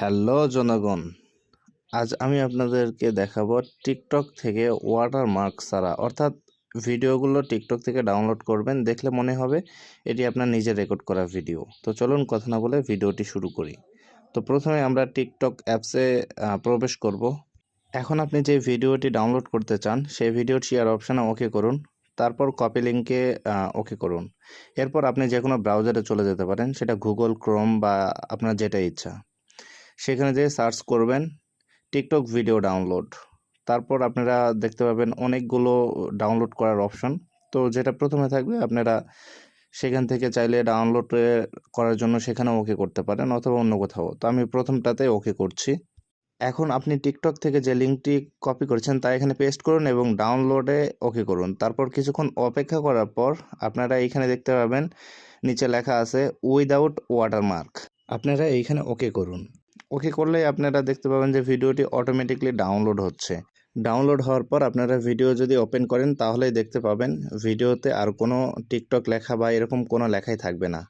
Hello জনগণ, আজ আমি আপনাদেরকে দেখাবো টিকটক থেকে ওয়াটারমার্ক ছাড়া। অর্থাৎ ভিডিওগুলো টিকটক থেকে ডাউনলোড করবেন, দেখলে মনে হবে এটি আপনার নিজের রেকর্ড করা ভিডিও তো চলুন কথা না বলে ভিডিওটি শুরু করি। তো প্রথমে আমরা টিকটক অ্যাপসে প্রবেশ করব। এখন আপনি যে ভিডিওটি ডাউনলোড করতে চান, সেই ভিডিও শেয়ার অপশানে ওকে করুন। তারপর কপি লিঙ্কে ওকে করুন। এরপর আপনি যে কোনো ব্রাউজারে চলে যেতে পারেন, সেটা গুগল ক্রোম বা আপনার যেটা ইচ্ছা। সেখানে যেয়ে সার্চ করবেন টিকটক ভিডিও ডাউনলোড। তারপর আপনারা দেখতে পাবেন অনেকগুলো ডাউনলোড করার অপশন। তো যেটা প্রথমে থাকবে, আপনারা সেখান থেকে চাইলে ডাউনলোড করার জন্য সেখানে ওকে করতে পারেন অথবা অন্য কোথাও। তো আমি প্রথমটাতে ওকে করছি। এখন আপনি টিকটক থেকে যে লিঙ্কটি কপি করেছেন তা এখানে পেস্ট করুন এবং ডাউনলোডে ওকে করুন। তারপর কিছুক্ষণ অপেক্ষা করার পর আপনারা এইখানে দেখতে পাবেন, নিচে লেখা আছে, উইদাউট ওয়াটারমার্ক। আপনারা এইখানে ওকে করুন। ওকে করলেই আপনারা দেখতে পাবেন যে ভিডিওটি অটোমেটিকলি ডাউনলোড হচ্ছে। ডাউনলোড হওয়ার পর আপনারা ভিডিও যদি ওপেন করেন, তাহলেই দেখতে পাবেন ভিডিওতে আর কোনো টিকটক লেখা বা এরকম কোনো লেখাই থাকবে না।